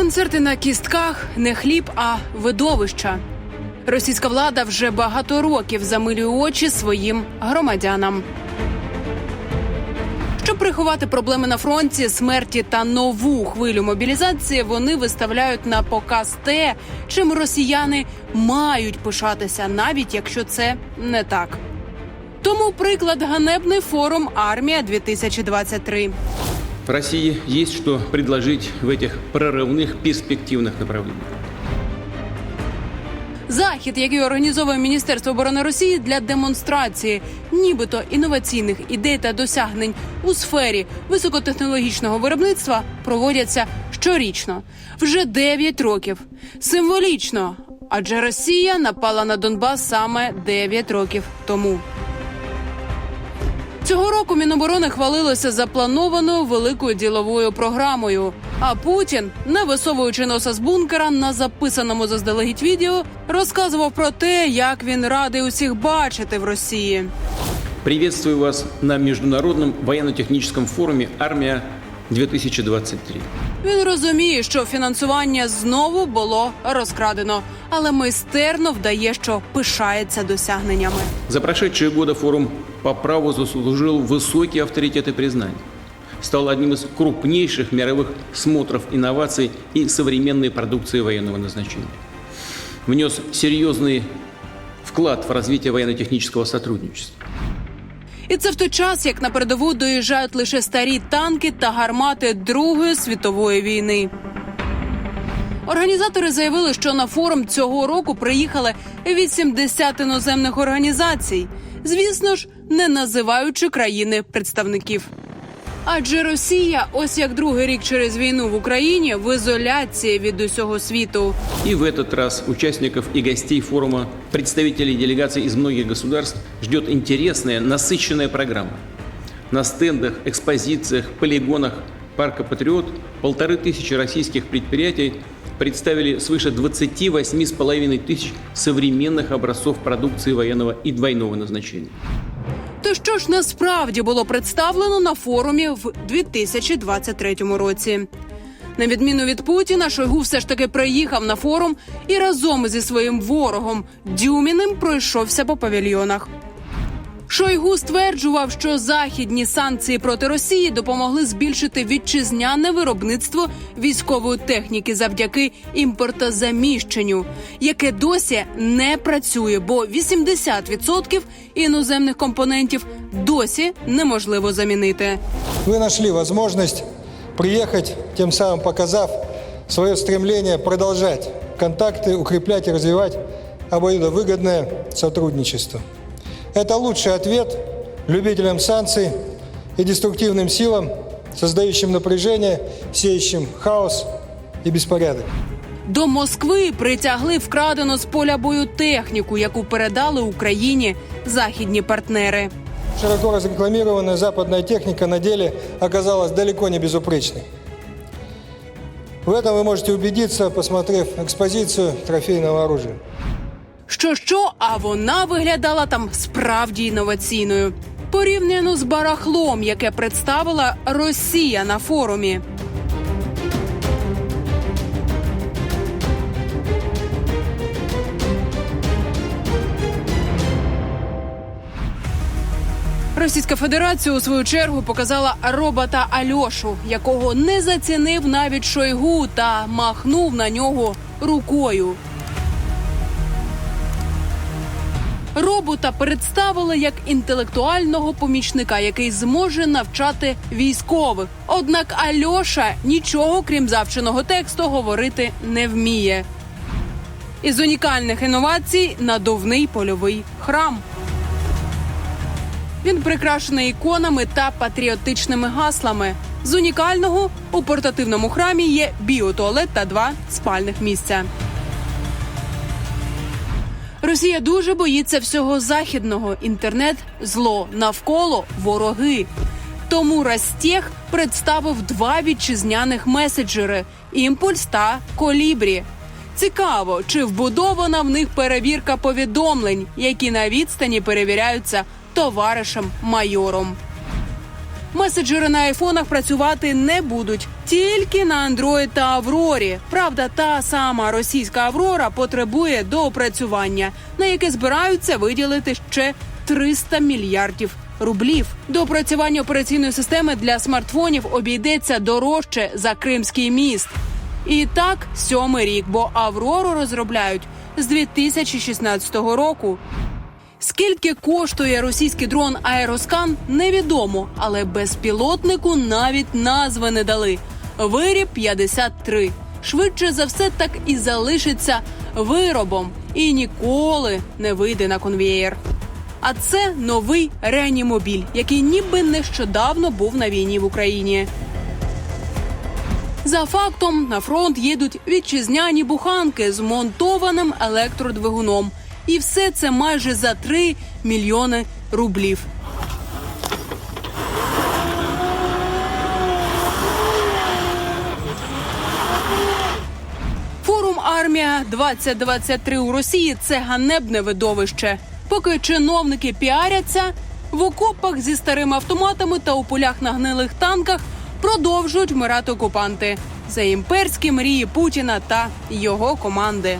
Концерти на кістках не хліб, а видовища. Російська влада вже багато років замилює очі своїм громадянам. Щоб приховати проблеми на фронті, смерті та нову хвилю мобілізації, вони виставляють на показ те, чим росіяни мають пишатися, навіть якщо це не так. Тому приклад ганебний форум Армія 2023 России есть что предложить в этих прорывных перспективных направлениях. Захід, який організовує Міністерство оборони Росії для демонстрації, нібито інноваційних ідей та досягнень у сфері високотехнологічного виробництва, проводяться щорічно вже 9 років. Символічно, адже Росія напала на Донбас саме 9 років тому. Цього року Міноборони хвалилося запланованою великою діловою програмою. А Путін, не висовуючи носа з бункера на записаному заздалегідь відео, розказував про те, як він радий усіх бачити в Росії. Приветствую вас на Международном военно-техническом форуме «Армия-2023». Він розуміє, що фінансування знову було розкрадено, але майстерно вдає, що пишається досягненнями. За прошедшие годы форум по праву заслужил высокий авторитет и признание. Стал одним из крупнейших мировых смотров инноваций и современной продукции военного назначения. Внес серьезный вклад в развитие военно-технического сотрудничества. І це в той час, як на передову доїжджають лише старі танки та гармати Другої світової війни. Організатори заявили, що на форум цього року приїхали 80 іноземних організацій, звісно ж, не називаючи країни представників. Адже Росія, ось як другий рік через війну в Україні, в ізоляції від усього світу. И в этот раз участников и гостей форума, представителей делегаций из многих государств ждет интересная, насыщенная программа. На стендах, экспозициях, полигонах парка «Патриот» полторы тысячи российских предприятий представили свыше 28,5 тысяч современных образцов продукции военного и двойного назначения. То що ж насправді було представлено на форумі в 2023 році? На відміну від Путіна, Шойгу все ж таки приїхав на форум і разом зі своїм ворогом Дюміним пройшовся по павільйонах. Шойгу стверджував, що західні санкції проти Росії допомогли збільшити вітчизняне виробництво військової техніки завдяки імпортозаміщенню, яке досі не працює, бо 80% іноземних компонентів досі неможливо замінити. Вы нашли возможность приехать, тем самым показав свое стремление продолжать контакты, укреплять и развивать обоюдовыгодное сотрудничество. Это лучший ответ любителям санкций и деструктивным силам, создающим напряжение, сеющим хаос и беспорядок. До Москви притягли вкрадену з поля бою техніку, яку передали Україні західні партнери. Широко разрекламированная западная техника на деле оказалась далеко не безупречной. В этом вы можете убедиться, посмотрев экспозицию трофейного оружия. Що що, а вона виглядала там справді інноваційною. Порівняно з барахлом, яке представила Росія на форумі. Російська Федерація у свою чергу показала робота Альошу, якого не зацінив навіть Шойгу та махнув на нього рукою. Робота представили як інтелектуального помічника, який зможе навчати військових. Однак Альоша нічого крім завченого тексту говорити не вміє. Із унікальних інновацій надувний польовий храм. Він прикрашений іконами та патріотичними гаслами. З унікального у портативному храмі є біотуалет та два спальних місця. Росія дуже боїться всього західного. Інтернет зло навколо вороги. Тому Растех представив два вітчизняних меседжери імпульс та колібрі. Цікаво, чи вбудована в них перевірка повідомлень, які на відстані перевіряються товаришем майором. Меседжери на айфонах працювати не будуть тільки на Android та Аврорі. Правда, та сама російська Аврора потребує доопрацювання, на яке збираються виділити ще 300 мільярдів рублів. Доопрацювання операційної системи для смартфонів обійдеться дорожче за Кримський міст. І так сьомий рік, бо Аврору розробляють з 2016 року. Скільки коштує російський дрон Аероскан, невідомо, але безпілотнику навіть назви не дали. Виріб 53. Швидше за все, так і залишиться виробом і ніколи не вийде на конвієр. А це новий реанімобіль, який ніби нещодавно був на війні в Україні. За фактом на фронт їдуть вітчизняні буханки з монтованим електродвигуном. І все це майже за 3 мільйони рублів. Форум Армія 2023 у Росії це ганебне видовище. Поки чиновники піаряться, в окопах зі старими автоматами та у полях на гнилих танках продовжують вмирати окупанти за імперські мрії Путіна та його команди.